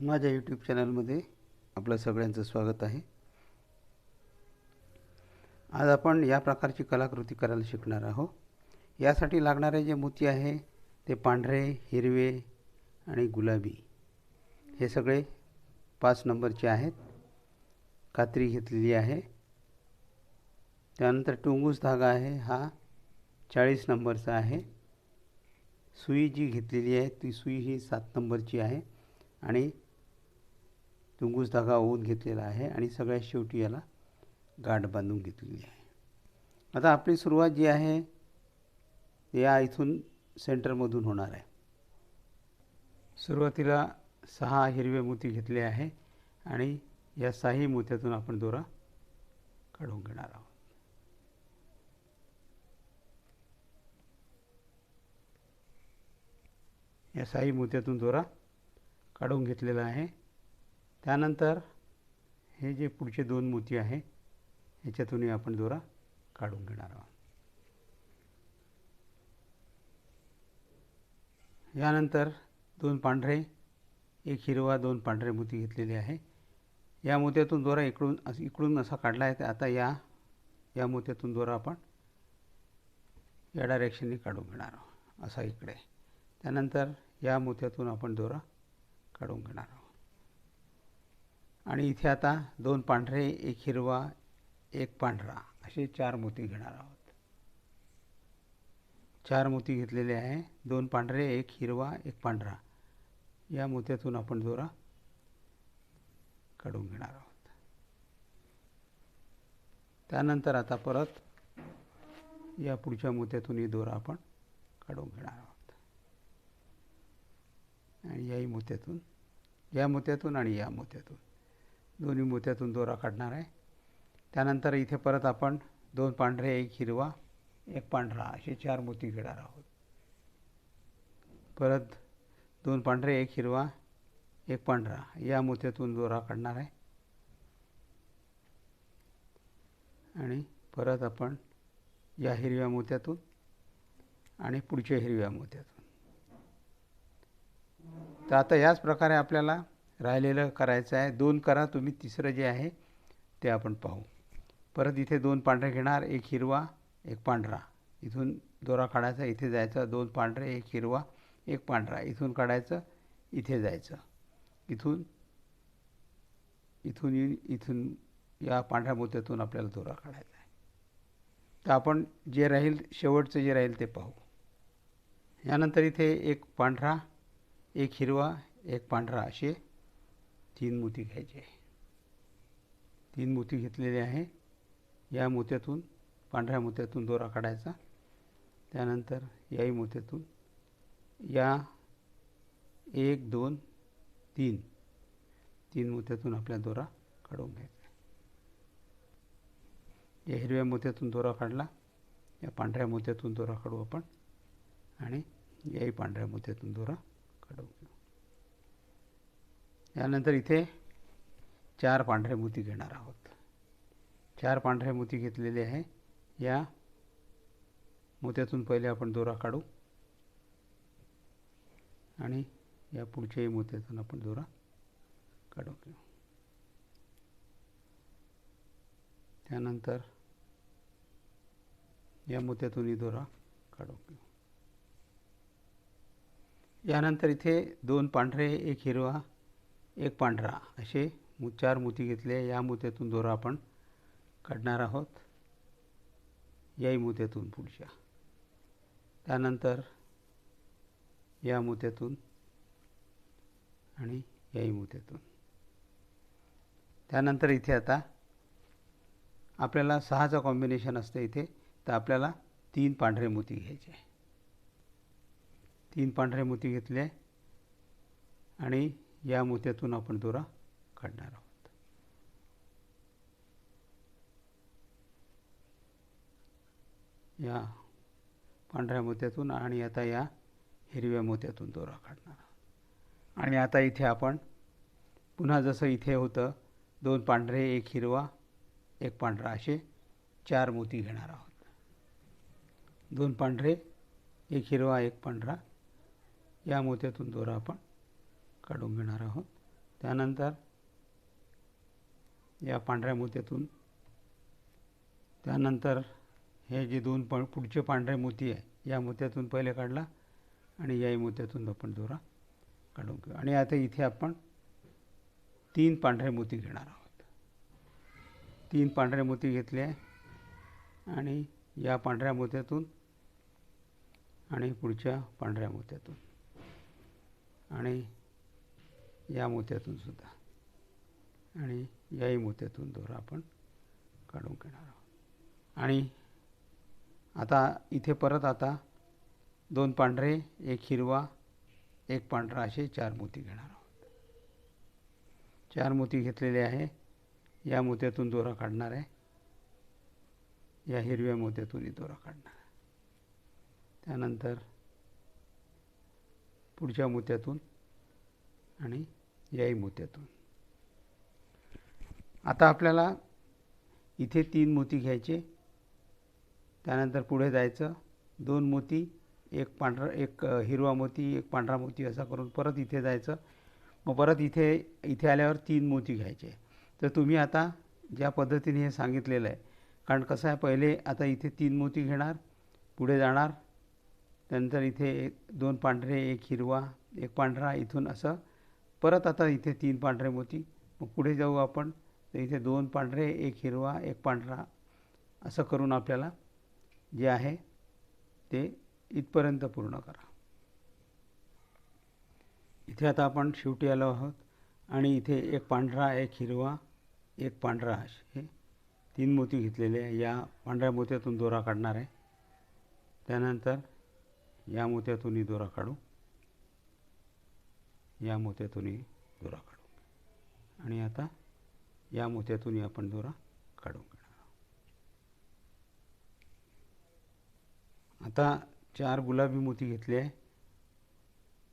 माझ्या यूट्यूब चॅनलमध्ये आपलं सगळ्यांचं स्वागत आहे. आज आपण या प्रकारची कलाकृती करायला शिकणार आहोत. यासाठी लागणारे जे मोती आहे ते पांढरे हिरवे आणि गुलाबी हे सगळे पाच नंबरचे आहेत. कात्री घेतलेली आहे. त्यानंतर टुंगूस धागा आहे हा चाळीस नंबरचा आहे. सुई जी घेतलेली आहे ती सुई ही सात नंबरची आहे. आणि टुंगूस धागा ओवून घेतलेला आहे आणि सगळ्यात शेवटी याला गाठ बांधून घेतलेली आहे. आता आपली सुरुवात जी आहे या इथून सेंटरमधून होणार आहे. सुरुवातीला सहा हिरवे मोती घेतले आहे आणि या सहाही मोत्यातून आपण दोरा काढून घेणार आहोत. या साई मोत्यातून दोरा काढून घेतलेला आहे. त्यानंतर हे जे पुढचे दोन मोती आहे ह्याच्यातूनही आपण दोरा काढून घेणार आहोत. यानंतर दोन पांढरे एक हिरवा दोन पांढरे मोती घेतलेले आहे. या मोत्यातून दोरा इकडून असं इकडून असा काढला आहे तर आता या या मोत्यातून दोरा आपण या डायरेक्शनने काढून घेणार आहोत असा इकडे. त्यानंतर या मोत्यातून आपण दोरा काढून घेणार आहोत. आणि इथे आता दोन पांढरे एक हिरवा एक पांढरा. असे चार मोती घेणार आहोत. चार मोती घेतलेले आहे. दोन पांढरे एक हिरवा एक पांढरा. या मोत्यातून आपण दोरा काढून घेणार आहोत. त्यानंतर आता परत या पुढच्या मोत्यातूनही दोरा आपण काढून घेणार आहोत. आणि याही मोत्यातून या मोत्यातून आणि या मोत्यातून. दोन्ही मोत्यातून दोरा काढणार आहे. त्यानंतर इथे परत आपण दोन पांढरे एक हिरवा एक पांढरा असे चार मोती घेणार आहोत. परत दोन पांढरे एक हिरवा एक पांढरा या मोत्यातून दोरा काढणार आहे. आणि परत आपण या हिरव्या मोत्यातून आणि पुढच्या हिरव्या मोत्यातून. तर आता याच प्रकारे आपल्याला राहिलेलं करायचं आहे. दोन करा तुम्ही तिसरं जे आहे ते आपण पाहू. परत इथे दोन पांढरे घेणार एक हिरवा एक पांढरा. इथून दोरा काढायचा इथे जायचं. दोन पांढरे एक हिरवा एक पांढरा. इथून काढायचं इथे जायचं. इथून इथून येऊन इथून या पांढऱ्या मोत्यातून आपल्याला दोरा काढायचा आहे. तर आपण जे राहील शेवटचं जे राहील ते पाहू. यानंतर इथे एक पांढरा एक हिरवा एक पांढरा असे तीन मोती घ्यायचे तीन मोती घेतलेले आहे. या मोत्यातून पांढऱ्या मोत्यातून दोरा काढायचा. त्यानंतर याही मोत्यातून या एक दोन तीन तीन मोत्यातून आपल्या दोरा काढून घ्यायचा. या हिरव्या मोत्यातून दोरा काढला. या पांढऱ्या मोत्यातून दोरा काढू आपण आणि याही पांढऱ्या मोत्यातून दोरा काढू घेऊ. यानंतर इथे चार पांढरे मोती घेणार आहोत. चार पांढरे मोती घेतलेले आहे. या मोत्यातून पहिले आपण दोरा काढू. आणि या पुढच्याही मोत्यातून आपण दोरा काढून घेऊ. त्यानंतर या मोत्यातूनही दोरा काढून घेऊ. यानंतर इथे दोन पांढरे एक हिरवा एक पांढरा. असे चार मोती घेतले. या मोत्यातून दोरा आपण काढणार आहोत. याही मोत्यातून पुढच्या. त्यानंतर या मोत्यातून आणि याही मोत्यातून. त्यानंतर इथे आता आपल्याला सहाचं कॉम्बिनेशन असतं इथे. तर आपल्याला तीन पांढरे मोती घ्यायचे तीन पांढरे मोती घेतले आणि या मोत्यातून आपण दोरा काढणार आहोत. या पांढऱ्या मोत्यातून आणि आता या हिरव्या मोत्यातून दोरा काढणार आहोत. आणि आता इथे आपण पुन्हा जसं इथे होतं दोन पांढरे एक हिरवा एक पांढरा असे चार मोती घेणार आहोत. दोन पांढरे एक हिरवा एक पांढरा. या मोत्यातून दोरा आपण काढून घेणार आहोत. त्यानंतर या पांढऱ्या मोत्यातून त्यानंतर हे जे दोन प पुढचे पांढरे मोती आहे या मोत्यातून पहिले काढला आणि याही मोत्यातून आपण दोरा काढून घेऊ. आणि आता इथे आपण तीन पांढरे मोती घेणार आहोत. तीन पांढरे मोती घेतले आणि या पांढऱ्या मोत्यातून आणि पुढच्या पांढऱ्या मोत्यातून. आणि या मोत्यातून सुद्धा. आणि याही मोत्यातून दोरा आपण काढून घेणार आहोत. आणि आता इथे परत आता दोन पांढरे एक हिरवा एक पांढरा असे चार मोती घेणार आहोत. चार मोती घेतलेले आहे. या मोत्यातून दोरा काढणार आहे. या हिरव्या मोत्यातूनही दोरा काढणार आहे. त्यानंतर पुढच्या मोत्यातून आणि याही मोत्यातून. आता आपल्याला इथे तीन मोती घ्यायचे. त्यानंतर पुढे जायचं. दोन मोती एक पांढरा एक हिरवा मोती एक पांढरा मोती असा करून परत इथे जायचं. मग परत इथे इथे आल्यावर तीन मोती घ्यायचे. तर तुम्ही आता ज्या पद्धतीने हे सांगितलेलं आहे कारण कसं आहे पहिले आता इथे तीन मोती घेणार पुढे जाणार त्यानंतर इथे एक दोन पांढरे एक हिरवा एक पांढरा इथून असं परत आता इथे तीन पांढरे मोती. मग पुढे जाऊ आपण. तर इथे दोन पांढरे एक हिरवा एक पांढरा. असं करून आपल्याला जे आहे ते इथपर्यंत पूर्ण करा. इथे आता आपण शेवटी आलो आहोत. आणि इथे एक पांढरा एक हिरवा एक पांढरा असे तीन मोती घेतलेले आहे. या पांढऱ्या मोत्यातून दोरा काढणार आहे. त्यानंतर या मोत्यातूनही दोरा काढू. या मोत्यातूनही दोरा काढू आणि आता या मोत्यातूनही आपण दोरा काढून घेणार आहोत. आता चार गुलाबी मोती घेतले आहे.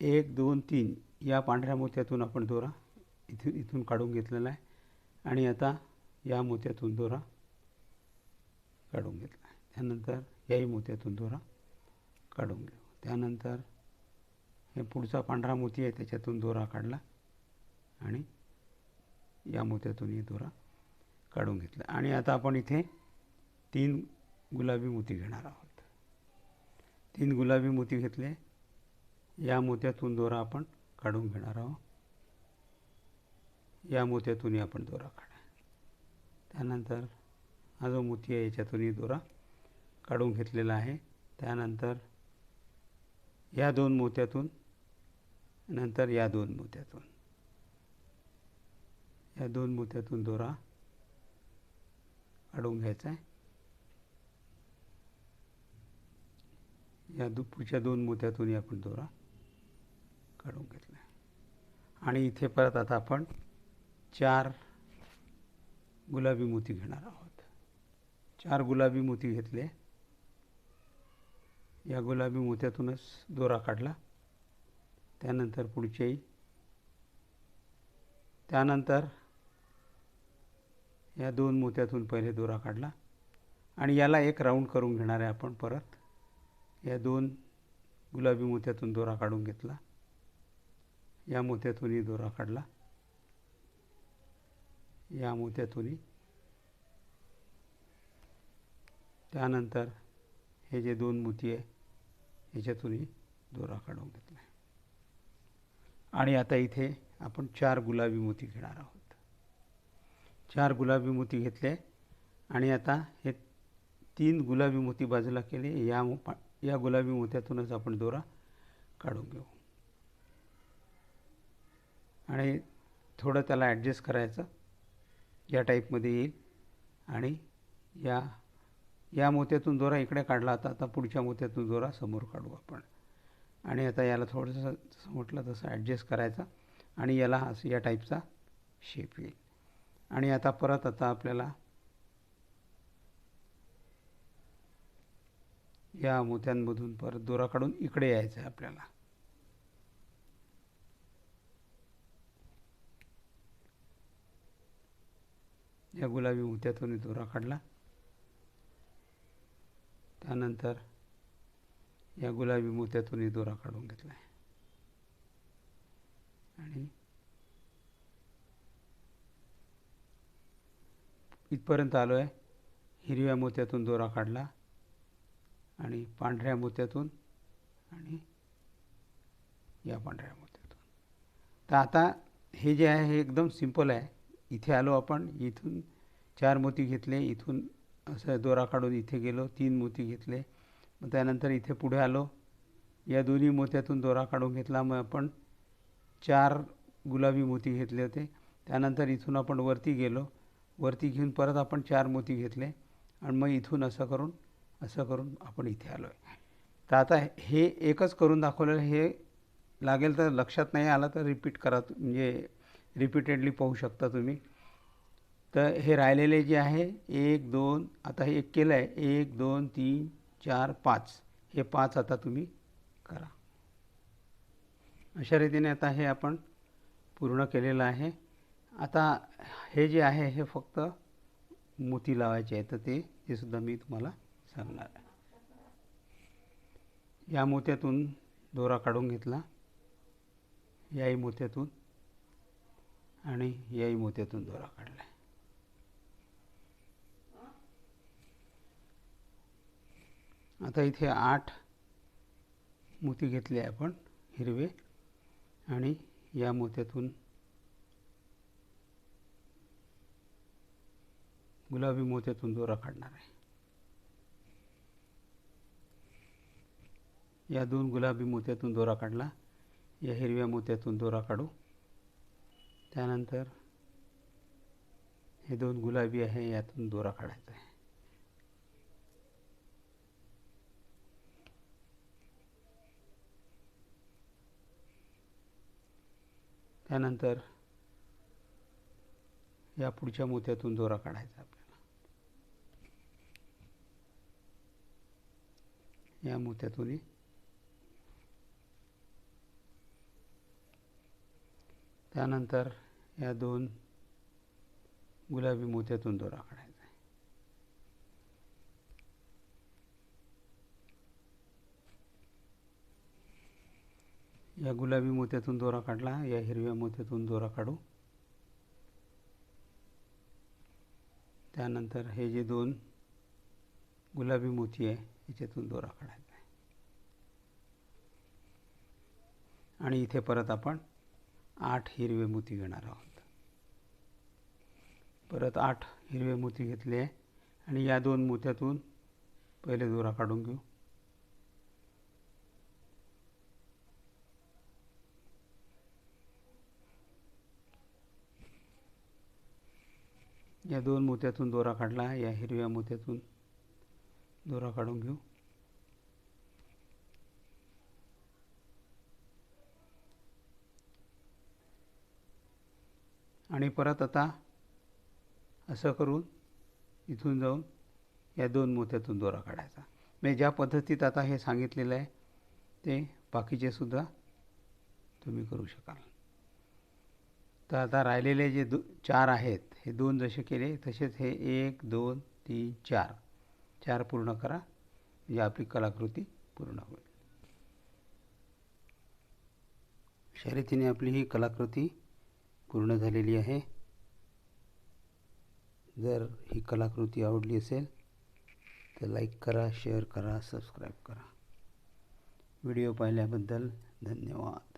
एक दोन तीन या पांढऱ्या मोत्यातून आपण दोरा इथून इथून काढून घेतलेला आहे. आणि आता या मोत्यातून दोरा काढून घेतला आहे. त्यानंतर याही मोत्यातून दोरा काढून घेऊ. त्यानंतर हे पुढचा पांढरा मोती आहे त्याच्यातून दोरा काढला आणि या मोत्यातूनही दोरा काढून घेतला. आणि आता आपण इथे तीन गुलाबी मोती घेणार आहोत. तीन गुलाबी मोती घेतले. या मोत्यातून दोरा आपण काढून घेणार आहोत. या मोत्यातूनही आपण दोरा काढा. त्यानंतर हा जो मोती आहे याच्यातूनही दोरा काढून घेतलेला आहे. त्यानंतर या दोन मोत्यातून नंतर या दोन मोत्यातून. या दोन मोत्यातून दोरा काढून घ्यायचा आहे. या दु पुढच्या दोन मोत्यातूनही आपण दोरा काढून घेतला आणि इथे परत आता आपण चार गुलाबी मोती घेणार आहोत. चार गुलाबी मोती घेतले. या गुलाबी मोत्यातूनच दोरा काढला. त्यानंतर पुढचेही त्यानंतर या दोन मोत्यातून पहिले दोरा काढला. आणि याला एक राऊंड करून घेणार आहे आपण परत. या दोन गुलाबी मोत्यातून दोरा काढून घेतला. या मोत्यातूनही दोरा काढला. या मोत्यातूनही. त्यानंतर हे जे दोन मोती आहे ह्याच्यातूनही दोरा काढून घेतला. आहे आणि आता इथे आपण चार गुलाबी मोती घेणार आहोत. चार गुलाबी मोती घेतले आणि आता हे तीन गुलाबी मोती बाजूला केले. या या गुलाबी मोत्यातूनच आपण दोरा काढून घेऊ. आणि थोडं त्याला ॲडजस्ट करायचं. या टाईपमध्ये येईल. आणि या या मोत्यातून दोरा इकडे काढला होता. आता पुढच्या मोत्यातून दोरा समोर काढू आपण. आणि आता याला थोडंसं जसं म्हटलं तसं ॲडजस्ट करायचा आणि याला असं या टाईपचा शेप येईल. आणि आता परत आता आपल्याला या मोत्यांमधून परत दोरा काढून इकडे यायचं आहे आपल्याला. या गुलाबी मोत्यातून दोरा काढला. त्यानंतर या गुलाबी मोत्यातूनही दोरा काढून घेतला आहे आणि इथपर्यंत आलो आहे हिरव्या मोत्यातून दोरा काढला. आणि पांढऱ्या मोत्यातून आणि या पांढऱ्या मोत्यातून. तर आता हे जे आहे हे एकदम सिंपल आहे. इथे आलो आपण. इथून चार मोती घेतले. इथून असं दोरा काढून इथे गेलो. तीन मोती घेतले. मग त्यानंतर इथे पुढे आलो. या दोन्ही मोत्यातून दोरा काढून घेतला. मग आपण चार गुलाबी मोती घेतले होते. त्यानंतर इथून आपण वरती गेलो. वरती घेऊन परत आपण चार मोती घेतले. आणि मग इथून असं करून असं करून आपण इथे आलो आहे तर आता हे एकच करून दाखवलेलं हे लागेल तर लक्षात नाही आलं तर रिपीट करा. म्हणजे रिपीटेडली पाहू शकता तुम्ही. तर हे राहिलेले जे आहे एक दोन आता हे एक केलं आहे एक दोन तीन चार पाच. हे पाच आता तुम्ही करा. अशा रीतीने आता हे आपण पूर्ण केलेलं आहे. आता हे जे आहे हे फक्त मोती लावायचे आहे तर ते ते सुद्धा मी तुम्हाला सांगणार आहे. या मोत्यातून दोरा काढून घेतला. याही मोत्यातून आणि याही मोत्यातून दोरा काढला आता इथे आठ मोती घेतले आपण हिरवे. आणि या मोत्यातून गुलाबी मोत्यातून दोरा काढणार आहे. या दोन गुलाबी मोत्यातून दोरा काढला या हिरव्या मोत्यातून दोरा काढू. त्यानंतर हे दोन गुलाबी आहे यातून दोरा काढायचा आहे. त्यानंतर या पुढच्या मोत्यातून दोरा काढायचा आपल्याला. या मोत्यातूनही त्यानंतर या दोन गुलाबी मोत्यातून दोरा काढायचा आहे या गुलाबी मोत्यातून दोरा काढला या हिरव्या मोत्यातून दोरा काढू. त्यानंतर हे जे दोन गुलाबी मोती आहे याच्यातून दोरा काढायचा आहे. आणि इथे परत आपण आठ हिरवे मोती घेणार आहोत. परत आठ हिरवे मोती घेतले आहे आणि या दोन मोत्यातून पहिले दोरा काढून घेऊ. या दोन मोत्यातून दोरा काढला या हिरव्या मोत्यातून दोरा काढून घेऊ. आणि परत आता असं करून इथून जाऊन या दोन मोत्यातून दोरा काढायचा. मी ज्या पद्धतीत आता हे सांगितलेलं आहे ते बाकीचे सुद्धा तुम्ही करू शकाल. तर आता राहिलेले जे दो चार आहेत हे दोन जसे केले तसेच हे एक दोन तीन चार. चार पूर्ण करा. म्हणजे आपली कलाकृती पूर्ण होईल. अशा रीतीने आपली ही कलाकृती पूर्ण झालेली आहे. जर ही कलाकृती आवडली असेल तर लाईक करा शेअर करा सबस्क्राईब करा. व्हिडिओ पाहिल्याबद्दल धन्यवाद.